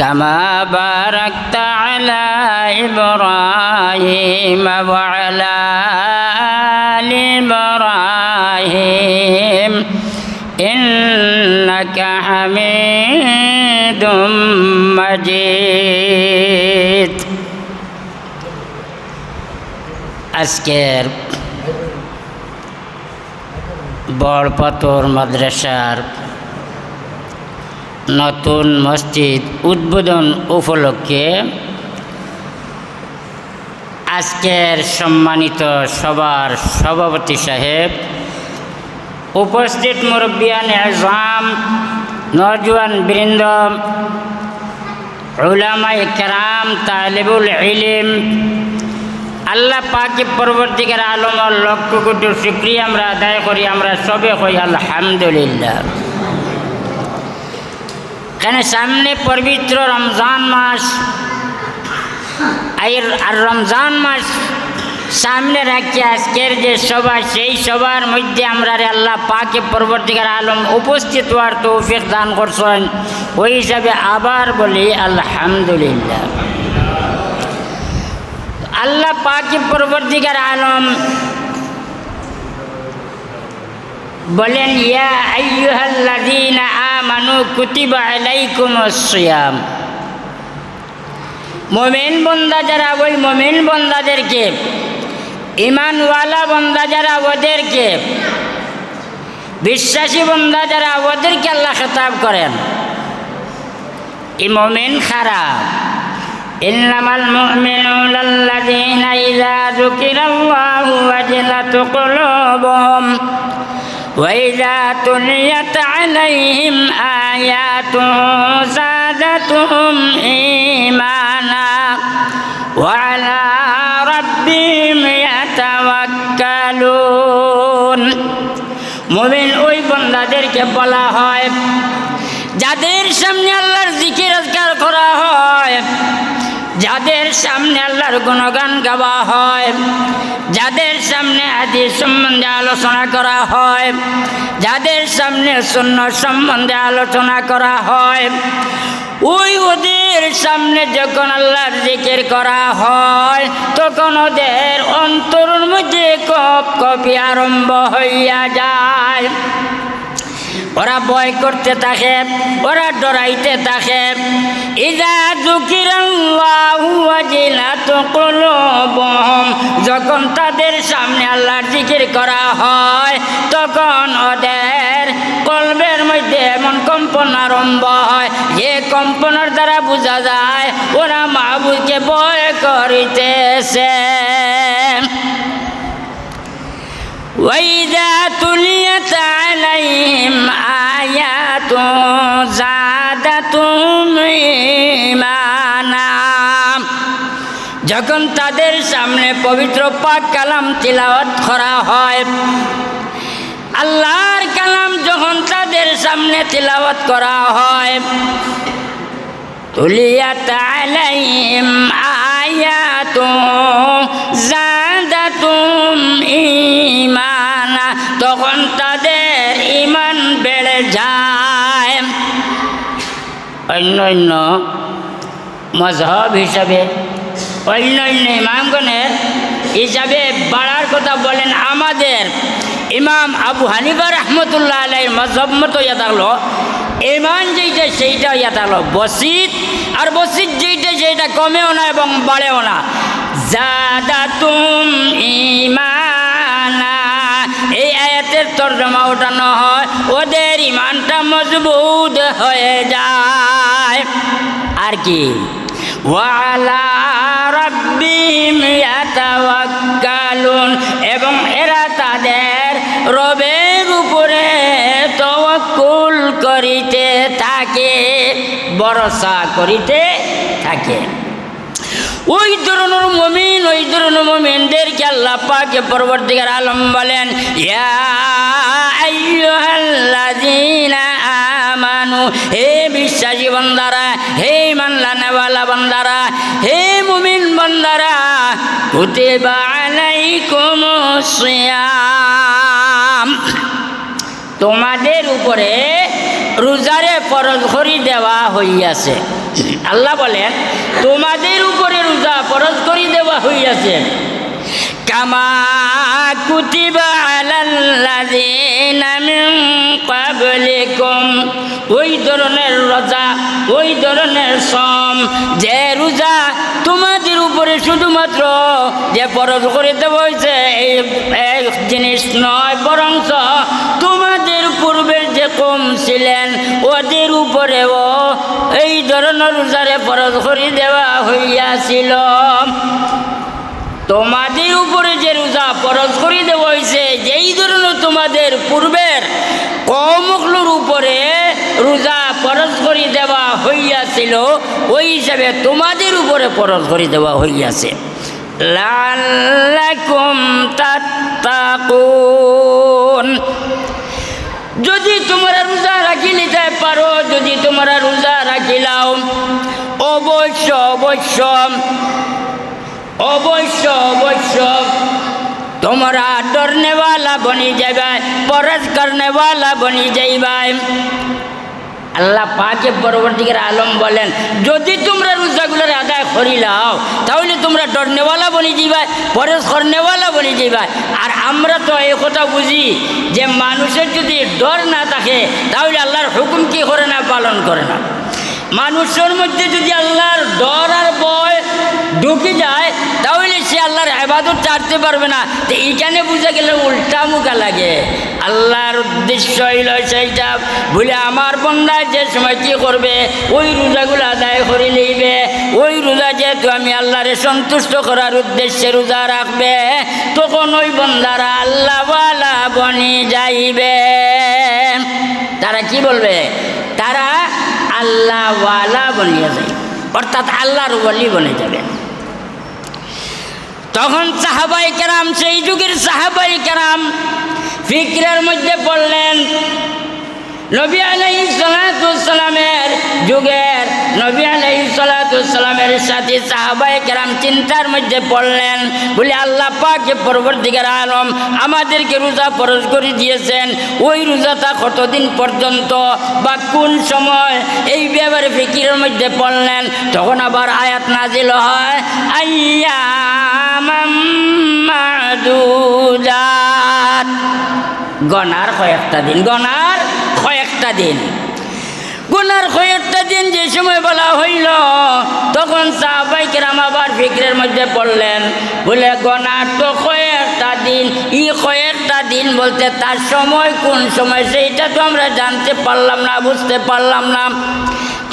كما باركت على إبراهيم وعلى آل إبراهيم إنك حميد مجيد আজকের বড়পাতর মাদ্রাসার নতুন মসজিদ উদ্বোধন উপলক্ষে আজকের সম্মানিত সবার সভাপতি সাহেব, উপস্থিত মুরব্বিয়ান আজম নজওয়ান বৃন্দ উলামা কেরাম, তালেবুল ইলিম, আল্লাহ পাকি পরবর্তীকার আলমর লক্ষ কোটি শুক্রিয়া আমরা আদায় করি, আমরা সবে কই আলহামদুলিল্লাহ। এখানে সামনে পবিত্র রমজান মাস? আর রমজান মাস সামনে রাখি আজকের যে সভা, সেই সবার মধ্যে আমরা রে আল্লাহ পাকে পরবর্তীকার আলম উপস্থিত হওয়ার তৌফিক দান করছেন। ওই হিসাবে আবার বলি, আলহামদুলিল্লাহ। আল্লাহ পাকে পরবর্তীকার আলম বলেন ইয়া আইয়ুহাল্লাযীনা আমানু কুতিবা আলাইকুমুস সিয়াম মোমেন বন্দা যারা ওই মোমেন বন্দাদেরকে ইমানওয়ালা বন্দা যারা ওদেরকে বিশ্বাসী বন্দা যারা ওদেরকে আল্লাহ খেতাব করেন এই মোমেন খারাপ إنما المؤمنون الذين إذا ذكر الله وجلت قلوبهم وإذا تليت عليهم آياته زادتهم إيمانا وعلى ربهم يتوكلون মুমিন ওই বন্দাদেরকে বলা হয় যাদের সামনে আল্লাহর জিকির আজকার করা হয় যাদের সামনে আল্লাহর গুণগান গাওয়া হয়, যাদের সামনে আদি সম্বন্ধে আলোচনা করা হয়, যাদের সামনে শূন্য সম্বন্ধে আলোচনা করা হয়, ওই ওদের সামনে যখন আল্লাহর জিকির করা হয়, তখন ওদের অন্তরের মধ্যে কপ কপি আরম্ভ হইয়া যায়। ওরা ভয় করতে থাকে, ওরা ডরাইতে থাকে। ইদা যখন তাদের সামনে আল্লাহর জিকির করা হয়, তখন ওদের কলবের মধ্যে এমন কম্পন আরম্ভ হয়, যে কম্পনের দ্বারা বোঝা যায়, ওরা মাহবুবকে ভয় করিতেছে। وإذا تليت عليهم آيات زادتهم إيمانا যখন তাদের সামনে পবিত্র পাক কালাম তিলাওয়াত করা হয় আল্লাহর কালাম যখন তাদের সামনে তিলাওয়াত করা হয় তুলিয়াত আলাইহিম আয়াতু জাদাতুম ঈমানা, তখন তাদের ঈমান বেড়ে যায়। অন্য অন্য মজহব হিসাবে অন্য অন্য ইমামগণের হিসাবে বাড়ার কথা বলেন, আমাদের ইমাম আবু হানিফা রহমতুল্লাহ আলাই মজহব মতো ইয়া থাকল ইমান যেইটা সেইটা ইয়া থাকল বসিত আর বসিত যেইটা সেইটা কমেও না এবং বাড়েও না। জাদা তুম ইমানা এই আয়াতের তর্জমা ওঠানো হয়, ওদের ইমানটা মজবুত হয়ে যায়। আর কি? ওয়ালা এবং এরা তাদের রবের উপরে তওয়াক্কুল করিতে থাকে। ভরসা করিতে থাকে। ওই ধরনের মমিন, ওই ধরনের মমিনদেরকে আল্লাহ পাকে পরবর্তীকার আলম বলেন আমানু, হে বিশ্বাসী বান্দারা, হে মানলা নেওয়ালা বান্দারা, হে মুমিন বান্দারা, কুতিবা আলাইকুমুস সিয়াম। তোমাদের উপরে রোজারে ফরজ করি দেওয়া হইয়াছে। আল্লাহ বলেন, তোমাদের উপরে রোজা ফরজ করি দেওয়া হইয়াছে। কামা কুতিবা ক্বাবলিকুম। ওই ধরনের রোজা, ওই ধরনের সম, যে রোজা তোমাদের উপরে শুধুমাত্র যে ফরজ করে দেওয়া হয়েছে এই এক জিনিস নয়, বরঞ্চ যে কম ছিলেন। ওদের উপরেও এই ধরনের রোজারে ফরজ করে দেওয়া হইয়াছিল। তোমাদের উপরে যে রোজা ফরজ করে দেওয়া হয়েছে যেই ধরনের তোমাদের পূর্বের কমকলুর উপরে রোজা ফরজ করে দেওয়া হইয়াছিল, ওই হিসাবে তোমাদের উপরে ফরজ করে দেওয়া হইয়াছে। লাল্লাকুম তাত্তাকুন। তোমরা রোজা রাখি নিতে পারো, যদি তোমরা রোজা রাখিলাও অবশ্য অবশ্য অবশ্য অবশ্য, তোমরা ডরনেওয়ালা বনি যাবে পরশ করনেওয়ালা বনি যাইবাই আল্লাহ পাকে পরবর্তীকার আলম বলেন, যদি তোমরা রোজাগুলোর আদায় করি লাও তাহলে তোমরা ডরনেওয়ালা বনি যাইবা, পরেশ করনেওয়ালা বনি যাইবা। আর আমরা তো এই কথা বুঝি যে মানুষের যদি ডর না থাকে, তাহলে আল্লাহর হুকুম কি করে না, পালন করে না। মানুষের মধ্যে যদি আল্লাহর ডর আর ভয় ঢুকে যায়, তাহলে সে আল্লাহর আবাদত চাটতে পারবে না। তো এইখানে বুঝে গেলে উল্টা। মুখা লাগে। আল্লাহর উদ্দেশ্য হইল সেইটা। বলে আমার বন্ধায় যে সময় কি করবে, ওই রোজাগুলো আদায় করে লইবে ওই রোজা যেহেতু আমি আল্লাহরে সন্তুষ্ট করার উদ্দেশ্যে রোজা রাখবে, তখন ওই বন্ধারা আল্লাহওয়ালা বনি যাইবে। তারা কি বলবে? তারা আল্লাহওয়ালা বনিয়ে যায় অর্থাৎ আল্লাহর ওয়ালি বনে যাবে। তখন সাহাবাই কেরাম, সেই যুগের সাহাবাই কেরাম ফিক্রের মধ্যে পড়লেন। নবী আলাই সালামের যুগের নবী আলাই সালামের সাথে সাহাবাই কেরাম চিন্তার মধ্যে পড়লেন। বলে, আল্লাহ পাকে পরবর্তীকার আলম আমাদেরকে রোজা ফরজ করে দিয়েছেন। ওই রোজাটা কতদিন পর্যন্ত বা কোন সময়? এই ব্যাপারে ফিকিরের মধ্যে পড়লেন। তখন আবার আয়াত নাজিল হয়, আইয়া মাদুদাত গনার কয়েকটা দিন, গনার কয়েকটা দিন। গুনার কয়েকটা দিন যে সময় বলা হইল, তখন সাহবাইকেরাম আবার ফিক্রের মধ্যে পড়লেন। বলে, গনার তো কয়েকটা দিন, ই কয়েকটা দিন বলতে তার সময় কোন সময়, সেইটা তো আমরা জানতে পারলাম না, বুঝতে পারলাম না।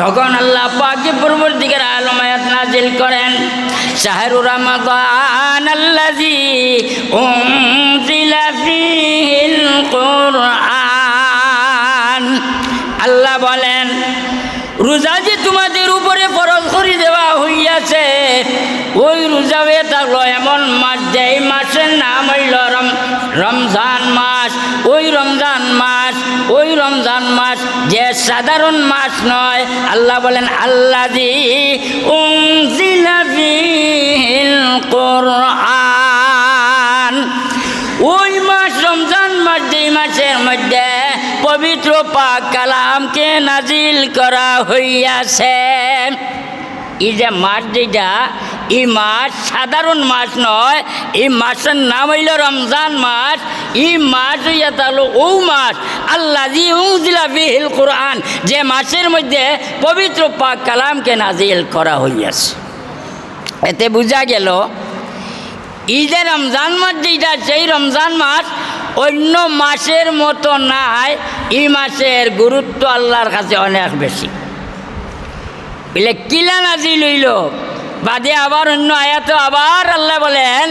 তখন আল্লাহ পাকে পূর্বদিকের আলমায়াত নাজিল করেন, শাহরু রমাদান আল্লাজি উনজিলা ফিহিল কোরআন আল্লাহ বলেন, রোজা যে তোমাদের উপরে ফরজ করে দেওয়া হইয়াছে ওই রোজা হয়ে থাকল এমন মাস যে এই মাসের নাম হইল রম, রমজান মাস। ওই রমজান মাস, ওই রমজান মাস যে সাধারণ মাস নয়। আল্লাহ বলেন আল্লাহ দি কোরআন। ওই মাস রমজান মাস, যেই মাসের মধ্যে পবিত্র পাক কালামকে নাজিল করা হইয়াছে। এই যে মাস যেটা এই মাস সাধারণ মাস নয়, এই মাসের নাম হইল রমজান মাস, এই মাস হইয়া তাহলে ও মাস আল্লাহ কোরআন, যে মাসের মধ্যে পবিত্র পাক কালামকে নাজিল করা হইয়াছে। এতে বোঝা গেল, এই যে রমজান মাস যেটা সেই রমজান মাস অন্য মাসের মতো নাই, এই মাসের গুরুত্ব আল্লাহর কাছে অনেক বেশি। বলে, কিলা নাজি লইল বাদে আবার অন্য আয়াত আবার আল্লাহ বলেন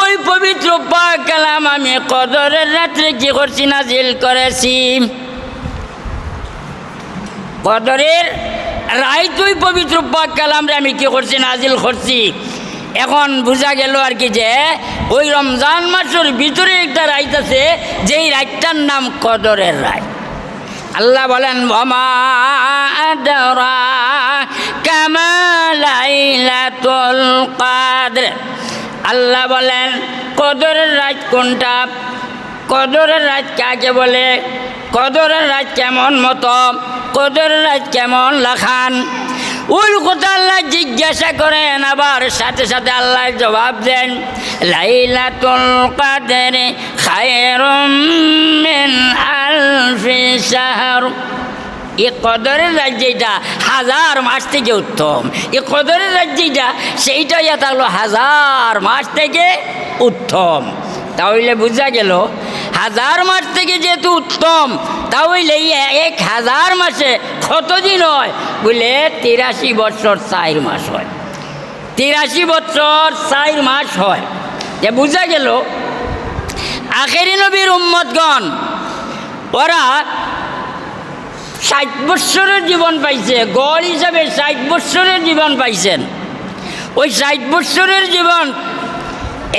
ওই পবিত্র পাক কালাম আমি কদরের রাত্রে কি করছি, নাজিল করেছি। কদরের রায় তুই পবিত্র পাক কালাম রে আমি কি করছি, নাজিল করছি। এখন বোঝা গেল আর কি যে, ওই রমজান মাসের ভিতরে একটা রাইত আছে, যেই রাইটটার নাম কদরের রায় আল্লাহ বলেন আল্লাহ বলেন, কদরের রাত কোনটা? কদরের রাত কাকে বলে? কদরের রাত কেমন মতো? কদরের রাত কেমন লাখান? ওই কথা আল্লাহ জিজ্ঞাসা করেন, আবার সাথে সাথে আল্লাহ জবাব দেন, লাইলাতুল কাদের খায়রুম মিন আলফি শাহর। এ কদরের রাজ্যটা হাজার মাস থেকে উত্তম। এ কদরের রাজ্যটা সেইটা ইয়া থাকল হাজার মাস থেকে উত্তম। তাহলে বোঝা গেল হাজার মাস থেকে যেহেতু উত্তম তাহলে এই এক হাজার মাসে কতদিন হয়? বলে তিরাশি বছর চার মাস হয়। তিরাশি বছর চার মাস হয়। যে বোঝা গেল, আখেরি নবীর উম্মতগণ, ওরা ষাট বৎসরের জীবন পাইছে, গড় হিসাবে ষাট বৎসরের জীবন পাইছেন। ওই ষাট বৎসরের জীবন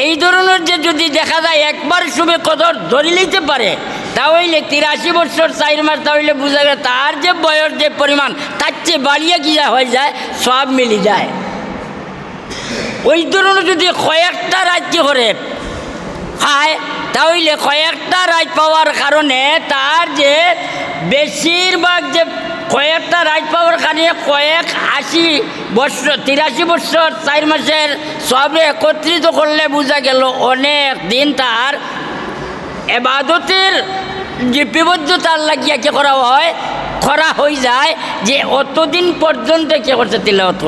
এই ধরনের যে যদি দেখা যায় একবার শুভে কদর ধরে নিতে পারে, তাহলে তিরাশি বছর চার মাস, তাহলে বোঝা যায় তার যে বয়স, যে পরিমাণ, তার চেয়ে বাড়িয়ে গিয়া হয়ে যায়, সব মিলি যায়। ওই ধরনের যদি কয়েকটা রাজ্য করে খায়, তাহলে কয়েকটা রাজ পাওয়ার কারণে তার যে বেশিরভাগ যে কয়েকটা রাজ পাওয়ার কারণে কয়েক আশি বছর, তিরাশি বছর, চার মাসের সবে একত্রিত করলে বোঝা গেল অনেক দিন তার এবাদতের যে বিবদ্ধতার লাগিয়া কে করা হয় খরা হয়ে যায় যে অতদিন পর্যন্ত কে করছে তিলাওয়াত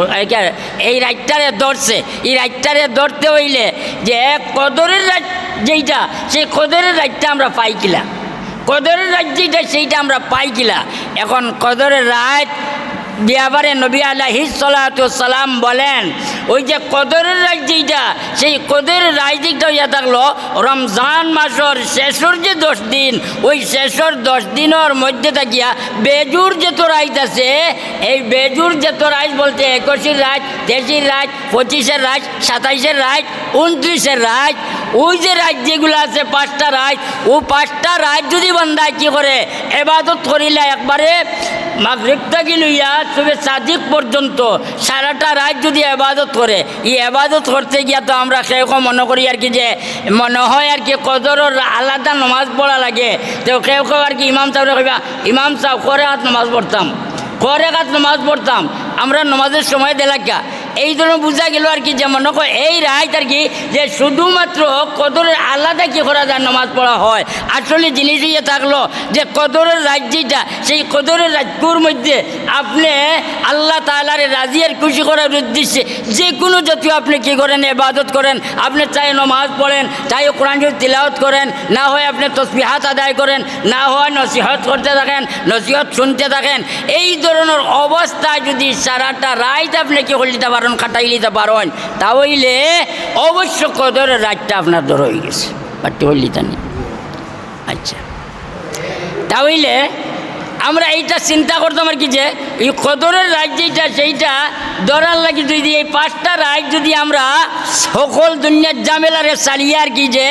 এই রাইটটারে ধরছে। এই রাইটটারে ধরতে হইলে যে কদরের রাত যেইটা, সেই কদরের রাতটা আমরা পাই কিলা। কদরের রাত যেটা সেইটা আমরা পাই কিলা। এখন কদরের রাত বিয়াবারে নবী আলাহি সালাম বলেন, ওই যে কদরের রাজ যেইটা, সেই কদরের রাজদিকটা ইয়া থাকল, রমজান মাসর শেষর যে দশ দিন, ওই শেষর দশ দিনের মধ্যে থাকিয়া বেজুর যে তো রাইত আছে, এই বেজুর যে তো রাইজ বলতে একুশের রাজ তেইশের রাজ পঁচিশের রাজ সাতাইশের রাজ উনত্রিশের রাজ ওই যে রাজ যেগুলো আছে পাঁচটা রাজ ও পাঁচটা রাজ যদি বান্দায় কি করে, এবাদত করিলে একবারে মাগরিব থাকি লইয়া তবে সাদিক পর্যন্ত সারাটা রাত যদি আবাদত করে, এই আবাদত করতে গিয়া তো আমরা কেউ মনে করি আর কি যে মনে হয় আর কি কদরের আলাদা নমাজ পড়া লাগে। তো কেউ কেউ আর কি ইমাম সাহেব কইবা, ইমাম সাহেব করে হাত নমাজ পড়তাম? করে হাত নমাজ পড়তাম? আমরা নমাজের সময় দেলাকা এই ধরনের বোঝা গেল আর কি যে মনে কর এই রায় আর কি, যে শুধুমাত্র কদরের আলাদা কি করা যায় নামাজ পড়া হয়? আসলে জিনিস ইয়ে থাকল যে কদরের রাজ্যটা, সেই কদরের রাজ্যর মধ্যে আপনি আল্লাহ তালারে রাজিয়ার খুশি করার উদ্দেশ্যে যে কোনো জাতীয় আপনি কি করেন এবাদত করেন, আপনি চাই নমাজ পড়েন চাই কোরআন শরীফ তিলাওয়াত করেন, না হয় আপনি তসবিহাত আদায় করেন, না হয় নসিহত করতে থাকেন, নসিহত শুনতে থাকেন, এই ধরনের অবস্থায় যদি সারাটা রাইত আপনি কি করে নিতে পারেন কাটাই নিতে পারেন তাহলে অবশ্য কদরের রাতটা আপনার ধর হয়ে গেছে। বাট্টি হইলি নেই। আচ্ছা। তাহলে আমরা এইটা চিন্তা করতাম আর কি যে, এই কদরের রাজ যেটা সেইটা ধরার লাগি যদি এই পাঁচটা রাজ যদি আমরা সকল দুনিয়ার জামেলারে চালিয়ে আর কি যে,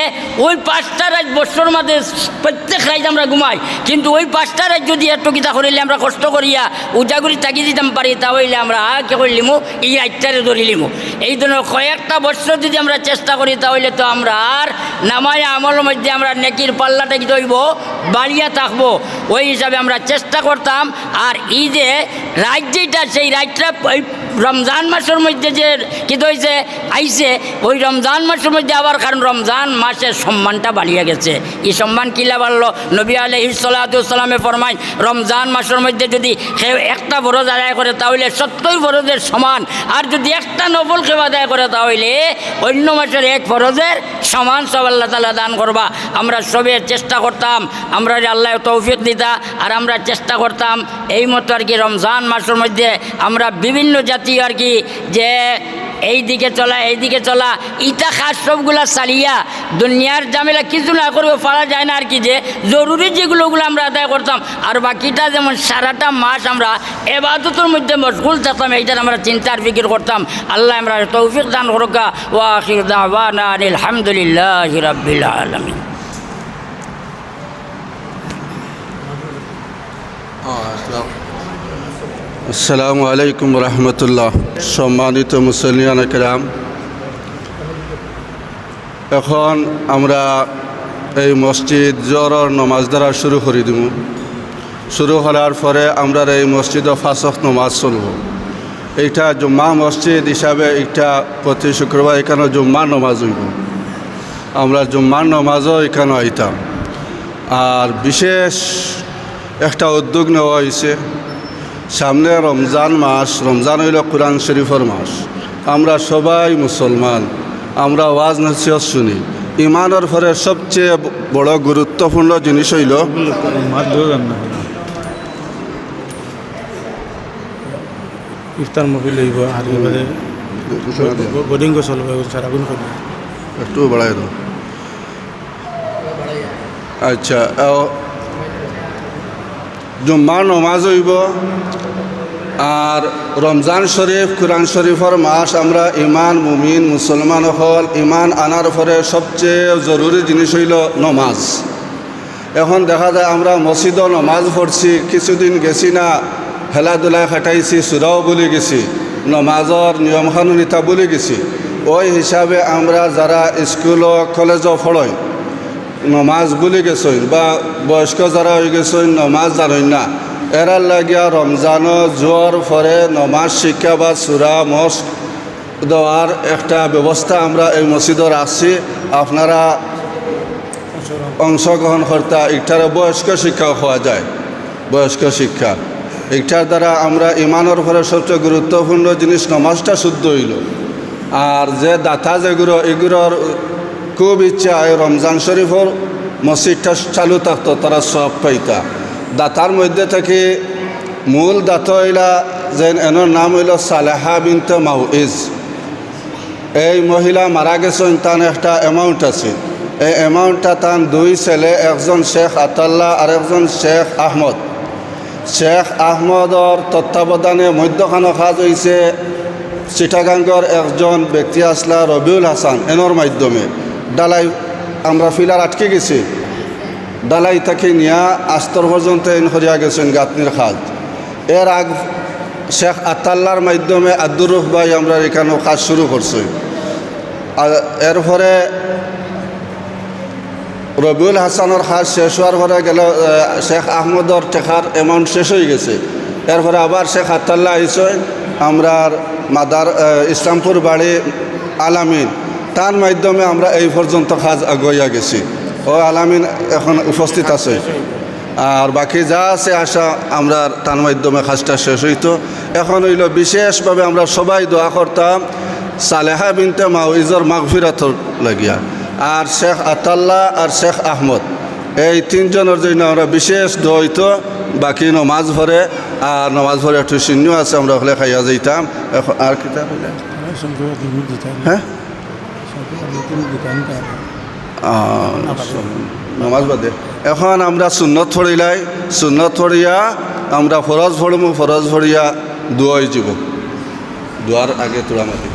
ওই পাঁচটা রাজ বছর মাঝে প্রত্যেক রাজ আমরা ঘুমাই। কিন্তু ওই পাঁচটা রাজ যদি একটু কিতা করিলে আমরা কষ্ট করিয়া উজাগুড়ি তাকি দিতাম পারি তাহলে আমরা কে করলিমু? এই রাজটারে ধরিলিমু। এই ধরনের কয়েকটা বছর যদি আমরা চেষ্টা করি তাহলে তো আমরা আর নামায় আমলের মধ্যে আমরা নেকির পাল্লাটা কি ধরব বাড়িয়া থাকব। ওই হিসাবে আমরা করতাম আর ঈদে রাজ্যটা সেই রাজ্যটা রমজান মাসের মধ্যে যে কী হয়েছে, আইছে, ওই রমজান মাসের মধ্যে আবার কারণ রমজান মাসের সম্মানটা বাড়িয়ে গেছে। এই সম্মান কিলা বাড়লো? নবী আলহি সাল্লামে ফরমাই রমজান মাসের মধ্যে যদি কেউ একটা বরজ আদায় করে, তাহলে সত্তর বরজের সমান। আর যদি একটা নবল কেউ আদায় করে, তাহলে অন্য মাসের এক ফরজের সমান সব আল্লাহ তালা দান করবা। আমরা সবে চেষ্টা করতাম, আমরা আল্লাহ তৌফিক দিতা, আর আমরা চেষ্টা করতাম, এই মতো আর কি রমজান মাসের মধ্যে আমরা বিভিন্ন জাতীয় আর কি যে এই দিকে চলা, এই দিকে চলা। ইটা খাস সবগুলা চালিয়া দুনিয়ার জামেলা কিছু না করবে পারা যায় না আর কি যে জরুরি যেগুলো ওগুলো আমরা আদায় করতাম। আর বাকিটা যেমন সারাটা মাস আমরা এবাদতের মধ্যে মশগুল থাকতাম, এইটার আমরা চিন্তার ফিকির করতাম। আল্লাহ আমরা তৌফিক দান করকা ওয়াখির দাওয়ানা আলহামদুলিল্লাহ রাব্বিল আলামিন। আসসালামু আলাইকুম রহমতুল্লাহ। সম্মানিত মুসলিয়ান কেরাম, এখন আমরা এই মসজিদ জ্বরের নমাজ দ্বারা শুরু করে দিব। শুরু করার পরে আমরা এই মসজিদে ফাঁসক নমাজ চলব। এইটা জুম্মা মসজিদ হিসাবে এইটা প্রতি শুক্রবার এখানে জুম্মা নমাজ হইব। আমরা জুম্মার নমাজও এখানে আইতাম। আর বিশেষ একটা উদ্যোগ নেওয়া হয়েছে সামনে রমজান মাস রমজান হইল কোরআন শরীফের মাস। আমরা সবাই মুসলমান আমরা ওয়াজ নসিহত শুনি। ইমানের ফলে সবচেয়ে বড় গুরুত্বপূর্ণ জিনিস হইল ইফতার মুভি লইব আর এবারে বোর্ডিং চলব সারাগুন করব। একটু বাড়াই দাও। আচ্ছা জুম্মার নমাজ হইব। আর রমজান শরীফ, কোরআন শরীফের মাস আমরা ইমান, মুমিন, মুসলমান হল, ইমান আনার পরে সবচেয়ে জরুরি জিনিস হইল নমাজ। এখন দেখা যায় আমরা মসজিদও নমাজ পড়ছি, কিছুদিন গেছি না খেলাধুলায় খাটাইছি, সুরাও বলে গেছি, নমাজর নিয়ম কানুনিতা বলে গেছি। ওই হিসাবে আমরা যারা স্কুল কলেজও পড়ই নমাজ বলে গেছইন বা বয়স্ক যারা হয়ে গেছইন নমাজ জানইন না। এরার লাগিয়া রমজানও জোয়ার ফরে নমাজ, শিক্ষা বা সুরা মস দেওয়ার একটা ব্যবস্থা আমরা এই মসজিদে রাখছি আপনারা অংশগ্রহণ কর্তা একটার বয়স্ক শিক্ষা হওয়া যায়। বয়স্ক শিক্ষা। একটার দ্বারা আমরা ইমানের ফলে সবচেয়ে গুরুত্বপূর্ণ জিনিস নমাজটা শুদ্ধ হইল। আর যে দাতা যেগুলো এগুলোর খুব ইচ্ছা এই রমজান শরীফর মসজিদটা চালু থাকতো, তারা সব পাইতা দাতার মধ্যে থেকে মূল দাত হইলা যেন এনার নাম হইল সালেহা বিনতে মাউইজ এই মহিলা মারা গেছেন তার একটা অ্যামাউন্ট আছে। এই অ্যামাউন্টটা তার দুই ছেলে, একজন শেখ আতাল্লাহ আর একজন শেখ আহমদ। শেখ আহমদর তত্ত্বাবধানে মধ্যখানো কাজ হয়েছে চিটাগাঙ্গর একজন ব্যক্তি আসলা রবিউল হাসান এনর মাধ্যমে। ডালাই, আমরা ফিলার আটকে গেছি। ডালাই থেকে নিয়া আস্তর পর্যন্ত হরিয়া গেছেন গাতনির খাজ এর আগ শেখ আতাল্লার মাধ্যমে আব্দুর রুফ ভাই আমরা এখানে কাজ শুরু করছি। আর এরপরে রবিউল হাসানের কাজ শেষ হওয়ার পরে গেল শেখ আহমদর টেকার অ্যামাউন্ট শেষ হয়ে গেছে। এরপরে আবার শেখ আতাল্লাহ আইসই আমরা মাদার ইসলামপুর বাড়ি আলামিন। তার মাধ্যমে আমরা এই পর্যন্ত কাজ আগুয়া গেছি। ও আলামিন এখন উপস্থিত আছে। আর বাকি যা আছে আশা আমরা তার মাধ্যমে কাজটা শেষ হইতো। এখন হইল বিশেষভাবে আমরা সবাই দোয়া করতাম সালেহা বিনতে মাউইজর মাগফিরাতর লাগিয়া। আর শেখ আতাল্লাহ আর শেখ আহমদ এই তিনজনের জন্য আমরা বিশেষ দোয়া হইতো। বাকি নমাজ ভরে আর নমাজ ভরে একটু শূন্য আছে আমরা ওখানে খাইয়া যাইতাম। এখন আর কিতাব হ্যাঁ? নমাজ বাদে। এখন আমরা সুন্নত ফড়িলাই সুন্নত ফড়িয়া আমরা ফরজ ফড়মু ফরজ ফড়িয়া দোয়াই যাব দোয়ার আগে তোরা মাতি